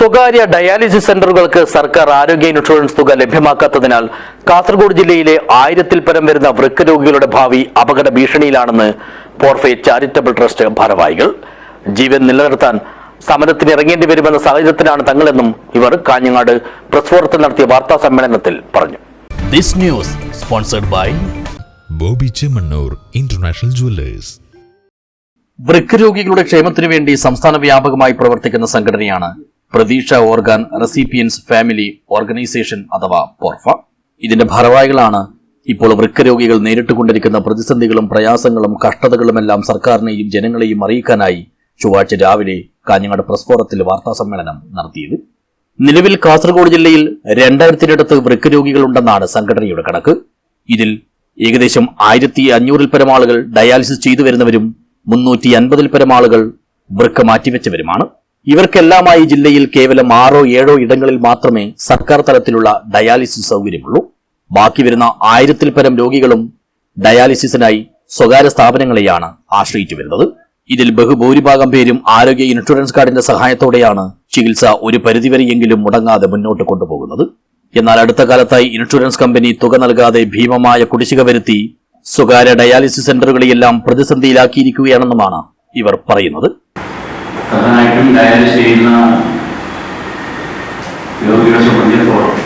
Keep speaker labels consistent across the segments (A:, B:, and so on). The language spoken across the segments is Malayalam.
A: സ്വകാര്യ ഡയാലിസിസ് സെന്ററുകൾക്ക് സർക്കാർ ആരോഗ്യ ഇൻഷുറൻസ് തുക ലഭ്യമാക്കാത്തതിനാൽ കാസർഗോഡ് ജില്ലയിലെ ആയിരത്തിൽ പരം വരുന്ന വൃക്ക രോഗികളുടെ ഭാവി അപകട ഭീഷണിയിലാണെന്ന് പോർഫെ ചാരിറ്റബിൾ ട്രസ്റ്റ് ഭാരവാഹികൾ. ജീവൻ നിലനിർത്താൻ സമരത്തിന് ഇറങ്ങേണ്ടി വരുമെന്ന സാഹചര്യത്തിലാണ് തങ്ങളെന്നും ഇവർ കാഞ്ഞങ്ങാട് പ്രസ് ഫോറത്തിൽ നടത്തിയ വാർത്താ സമ്മേളനത്തിൽ പറഞ്ഞു.
B: This news sponsored by
C: Boby Chemmanur international jewellers.
A: വൃക്ക രോഗികളുടെ ക്ഷേമത്തിനു വേണ്ടി സംസ്ഥാന വ്യാപകമായി പ്രവർത്തിക്കുന്ന സംഘടനയാണ് പ്രതീക്ഷ ഓർഗാൻ റെസിപ്പിയൻസ് ഫാമിലി ഓർഗനൈസേഷൻ അഥവാ പോർഫ. ഇതിന്റെ ഭാരവാഹികളാണ് ഇപ്പോൾ വൃക്കരോഗികൾ നേരിട്ടുകൊണ്ടിരിക്കുന്ന പ്രതിസന്ധികളും പ്രയാസങ്ങളും കഷ്ടതകളുമെല്ലാം സർക്കാരിനെയും ജനങ്ങളെയും അറിയിക്കാനായി ചൊവ്വാഴ്ച രാവിലെ കാഞ്ഞങ്ങാട് പ്രസ് ഫോറത്തിൽ സമ്മേളനം നടത്തിയത്. നിലവിൽ കാസർഗോഡ് ജില്ലയിൽ രണ്ടായിരത്തിനടുത്ത് വൃക്ക രോഗികളുണ്ടെന്നാണ് സംഘടനയുടെ കണക്ക്. ഇതിൽ ഏകദേശം ആയിരത്തി അഞ്ഞൂറിൽ പരം ആളുകൾ ഡയാലിസിസ് ചെയ്തു വരുന്നവരും മുന്നൂറ്റി അൻപതിൽ പരം ആളുകൾ വൃക്ക മാറ്റിവെച്ചവരുമാണ്. ഇവർക്കെല്ലാമായി ജില്ലയിൽ കേവലം ആറോ ഏഴോ ഇടങ്ങളിൽ മാത്രമേ സർക്കാർ തലത്തിലുള്ള ഡയാലിസിസ് സൗകര്യമുള്ളൂ. ബാക്കി വരുന്ന ആയിരത്തിൽ പരം രോഗികളും ഡയാലിസിസിനായി സ്വകാര്യ സ്ഥാപനങ്ങളെയാണ് ആശ്രയിച്ചു വരുന്നത്. ഇതിൽ ബഹുഭൂരിഭാഗം പേരും ആരോഗ്യ ഇൻഷുറൻസ് കാർഡിന്റെ സഹായത്തോടെയാണ് ചികിത്സ ഒരു പരിധിവരെയെങ്കിലും മുടങ്ങാതെ മുന്നോട്ട് കൊണ്ടുപോകുന്നത്. എന്നാൽ അടുത്ത കാലത്തായി ഇൻഷുറൻസ് കമ്പനി തുക നൽകാതെ ഭീമമായ കുടിശ്ശിക വരുത്തി സ്വകാര്യ ഡയാലിസിസ് സെന്ററുകളെയെല്ലാം പ്രതിസന്ധിയിലാക്കിയിരിക്കുകയാണെന്നുമാണ് ഇവർ പറയുന്നത്.
D: പ്രധാനമായിട്ടും ഡയാലിസ് ചെയ്യുന്ന രോഗികളെ സംബന്ധിച്ചിടത്തോളം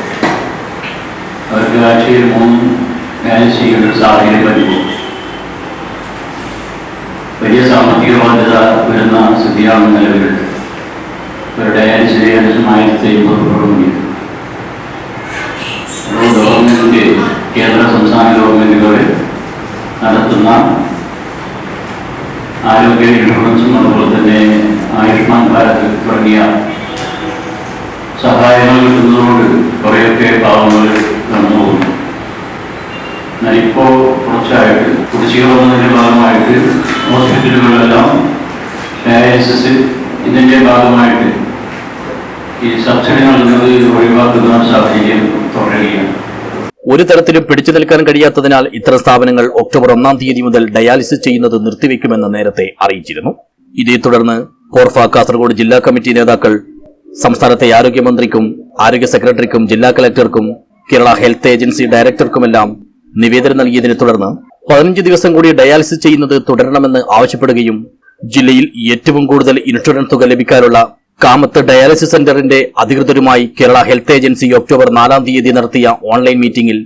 D: അവർക്ക് ആഴ്ചയിൽ മൂന്നും ഡയാലിസ് ചെയ്യേണ്ട ഒരു സാഹചര്യം വരുമ്പോൾ വലിയ സാമ്പത്തിക ബാധ്യത വരുന്ന സ്ഥിതിയാണ് നിലവിൽ ഒരു ഡയാലിസ് ഏകദേശം ആയിരത്തി അമ്പത് രൂപ ഗവൺമെന്റിന്റെ കേന്ദ്ര സംസ്ഥാന ഗവൺമെന്റുകളിൽ നടത്തുന്ന ആരോഗ്യ ഇൻഷുറൻസും അതുപോലെ തന്നെ ആയുഷ്മാൻ ഭാരത് തുടങ്ങിയ സഹായങ്ങൾ കിട്ടുന്നതുകൊണ്ട് കുറേയൊക്കെ പാവങ്ങൾ കടന്നു പോകുന്നു എന്നാൽ ഇപ്പോൾ കുറച്ചായിട്ട് കുടിശ്ശിക വന്നതിന്റെ ഭാഗമായിട്ട് ഹോസ്പിറ്റലുകളിലെല്ലാം ഡയാലിസിസ് ഇതിന്റെ ഭാഗമായിട്ട് ഈ സബ്സിഡി നൽകുന്നത് ഒഴിവാക്കുന്ന സാഹചര്യം തുടരുകയാണ്.
A: ഒരു തരത്തിലും പിടിച്ചു നിൽക്കാൻ കഴിയാത്തതിനാൽ ഇത്തരം സ്ഥാപനങ്ങൾ ഒക്ടോബർ ഒന്നാം തീയതി മുതൽ ഡയാലിസിസ് ചെയ്യുന്നത് നിർത്തിവെക്കുമെന്ന് നേരത്തെ അറിയിച്ചിരുന്നു. ഇതേ തുടർന്ന് കോർഫ കാസർഗോഡ് ജില്ലാ കമ്മിറ്റി നേതാക്കൾ സംസ്ഥാനത്തെ ആരോഗ്യമന്ത്രിക്കും ആരോഗ്യ സെക്രട്ടറിക്കും ജില്ലാ കലക്ടർക്കും കേരള ഹെൽത്ത് ഏജൻസി ഡയറക്ടർക്കുമെല്ലാം നിവേദനം നൽകിയതിനെ തുടർന്ന് പതിനഞ്ച് ദിവസം കൂടി ഡയാലിസിസ് ചെയ്യുന്നത് തുടരണമെന്ന് ആവശ്യപ്പെടുകയും ജില്ലയിൽ ഏറ്റവും കൂടുതൽ ഇൻഷുറൻസ് തുക ലഭിക്കാനുള്ള കാമത്ത് ഡയാലിസിസ് സെന്ററിന്റെ അധികൃതരുമായി കേരള ഹെൽത്ത് ഏജൻസി ഒക്ടോബർ നാലാം തീയതി നടത്തിയ ഓൺലൈൻ മീറ്റിംഗിൽ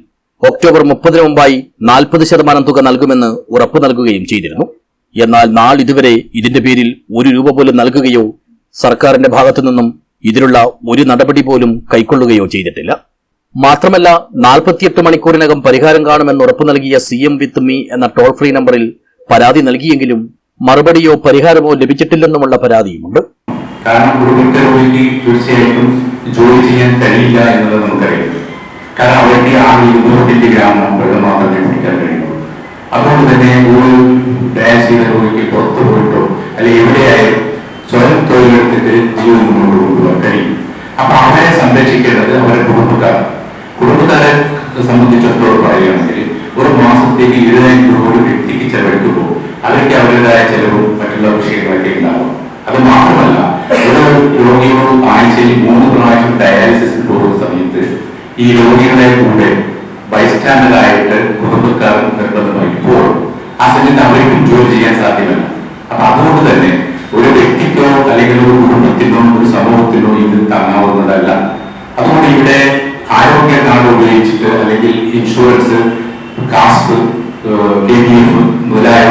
A: ഒക്ടോബർ മുപ്പതിന് മുമ്പായി നാൽപ്പത് ശതമാനം തുക നൽകുമെന്ന് ഉറപ്പ് നൽകുകയും ചെയ്തിരുന്നു. എന്നാൽ നാളിതുവരെ ഇതിന്റെ പേരിൽ ഒരു രൂപ പോലും നൽകുകയോ സർക്കാരിന്റെ ഭാഗത്തു നിന്നും ഇതിനുള്ള ഒരു നടപടി പോലും കൈക്കൊള്ളുകയോ ചെയ്തിട്ടില്ല. മാത്രമല്ല നാൽപ്പത്തിയെട്ട് മണിക്കൂറിനകം പരിഹാരം കാണുമെന്ന് ഉറപ്പു നൽകിയ സി എം വിത്ത് മീ എന്ന ടോൾ ഫ്രീ നമ്പറിൽ പരാതി നൽകിയെങ്കിലും മറുപടിയോ പരിഹാരമോ ലഭിച്ചിട്ടില്ലെന്നുമുള്ള പരാതിയുമുണ്ട്.
E: കാരണം കുടുംബത്തെ രോഗിക്ക് തീർച്ചയായിട്ടും ജോലി ചെയ്യാൻ കഴിയില്ല എന്നുള്ളത് നമുക്കറിയാം. കാരണം അവരുടെ ആ ഇരുന്നൂറ്റിന്റെ ഗ്രാമം വെള്ളം മാത്രമേ കുടിക്കാൻ കഴിയുള്ളൂ. അതുകൊണ്ട് തന്നെ ഒരു ഡയാലിസ് ചെയ്ത രോഗിക്ക് പുറത്തു പോയിട്ടോ അല്ലെങ്കിൽ എവിടെയായാലും സ്വയം തൊഴിലെടുത്തിട്ട് ജീവൻ മുന്നോട്ട് കൊണ്ടുപോകാൻ കഴിയും. അപ്പൊ അവരെ സംരക്ഷിക്കേണ്ടത് അവരുടെ കുടുംബക്കാർ കുടുംബക്കാരെ സംബന്ധിച്ചിടത്തോളം പറയുകയാണെങ്കിൽ ഒരു മാസത്തേക്ക് ഇരുപതിനായിരം രൂപ ഒരു വ്യക്തിക്ക് ചെലവഴിക്കുമ്പോൾ അവർക്ക് അവരുടേതായ ചെലവും മറ്റുള്ള വിഷയങ്ങളൊക്കെ ഉണ്ടാവും. ആഴ്ചയിൽ മൂന്ന് പ്രാവശ്യം ഡയാലിസിസ് പോകുന്ന സമയത്ത് ഈ രോഗികളെ കൂടെ ബൈസ്റ്റാൻഡറായിട്ട് കുടുംബക്കാർ നിർബന്ധമായി പോകും ആ സമയത്ത് അവർക്കും ജോലി ചെയ്യാൻ സാധ്യമല്ല. അപ്പൊ അതുകൊണ്ട് തന്നെ ഒരു വ്യക്തിക്കോ അല്ലെങ്കിൽ ഒരു കുടുംബത്തിനോ ഒരു സമൂഹത്തിനോ ഇത് താങ്ങാവുന്നതല്ല. അതുകൊണ്ട് ഇവിടെ ആരോഗ്യ കാർഡ് ഉപയോഗിച്ചിട്ട് അല്ലെങ്കിൽ ഇൻഷുറൻസ് കാസ്റ്റ് കെ ഡി എഫ് മുതലായ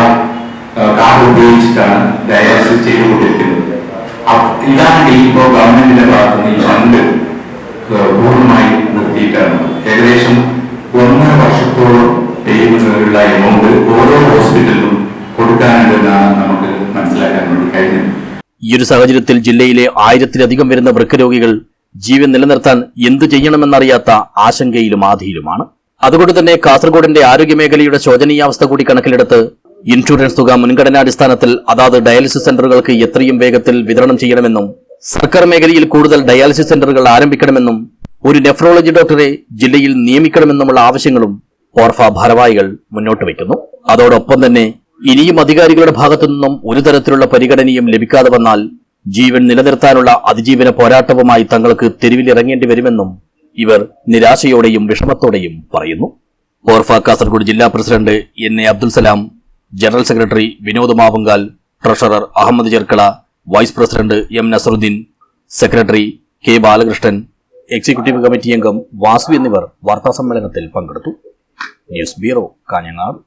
E: കാർഡ് ഉപയോഗിച്ചിട്ടാണ് ഡയാലിസിസ് ചെയ്തുകൊണ്ടിരിക്കുന്നത്. ഇതാണ് ഇപ്പോൾ ഗവൺമെന്റിന്റെ ഭാഗത്ത് നിന്ന് ഈ ഫണ്ട് പൂർണമായി നിർത്തിയിട്ടാണ്. ഏകദേശം ഒന്നര വർഷത്തോളം ചെയ്യുന്നതിനുള്ള എമൗണ്ട് ഓരോ ഹോസ്പിറ്റലിലും കൊടുക്കാനുണ്ടെന്നാണ് നമുക്ക് മനസ്സിലാക്കാൻ വേണ്ടി കഴിഞ്ഞത്.
A: ഈ ഒരു സാഹചര്യത്തിൽ ജില്ലയിലെ ആയിരത്തിലധികം വരുന്ന വൃക്ക രോഗികൾ ജീവൻ നിലനിർത്താൻ എന്തു ചെയ്യണമെന്നറിയാത്ത ആശങ്കയിലും ആധിയിലുമാണ്. അതുകൊണ്ട് തന്നെ കാസർഗോഡിന്റെ ആരോഗ്യമേഖലയുടെ ശോചനീയാവസ്ഥ കൂടി കണക്കിലെടുത്ത് ഇൻഷുറൻസ് തുക മുൻഗണനാടിസ്ഥാനത്തിൽ അതാത് ഡയാലിസിസ് സെന്ററുകൾക്ക് എത്രയും വേഗത്തിൽ വിതരണം ചെയ്യണമെന്നും സർക്കാർ മേഖലയിൽ കൂടുതൽ ഡയാലിസിസ് സെന്ററുകൾ ആരംഭിക്കണമെന്നും ഒരു നെഫ്രോളജി ഡോക്ടറെ ജില്ലയിൽ നിയമിക്കണമെന്നുമുള്ള ആവശ്യങ്ങളും ഓർഫ ഭാരവാഹികൾ മുന്നോട്ട് വയ്ക്കുന്നു. അതോടൊപ്പം തന്നെ ഇനിയും അധികാരികളുടെ ഭാഗത്തു നിന്നും ഒരു തരത്തിലുള്ള പരിഗണനയും ലഭിക്കാതെ വന്നാൽ ജീവൻ നിലനിർത്താനുള്ള അതിജീവന പോരാട്ടവുമായി തങ്ങൾക്ക് തെരുവിലിറങ്ങേണ്ടി വരുമെന്നും ഇവർ നിരാശയോടെയും വിഷമത്തോടെയും പറയുന്നു. ഓർഫ കാസർഗോഡ് ജില്ലാ president N A Abdul Salam general secretary Vinod Mavungal treasurer Ahammed Cherkala vice president M Nasaruddin secretary K Balakrishnan executive committee അംഗം വാസു എന്നിവർ വാർത്താസമ്മേളനത്തിൽ പങ്കെടുത്തു. News bureau Kanhangad.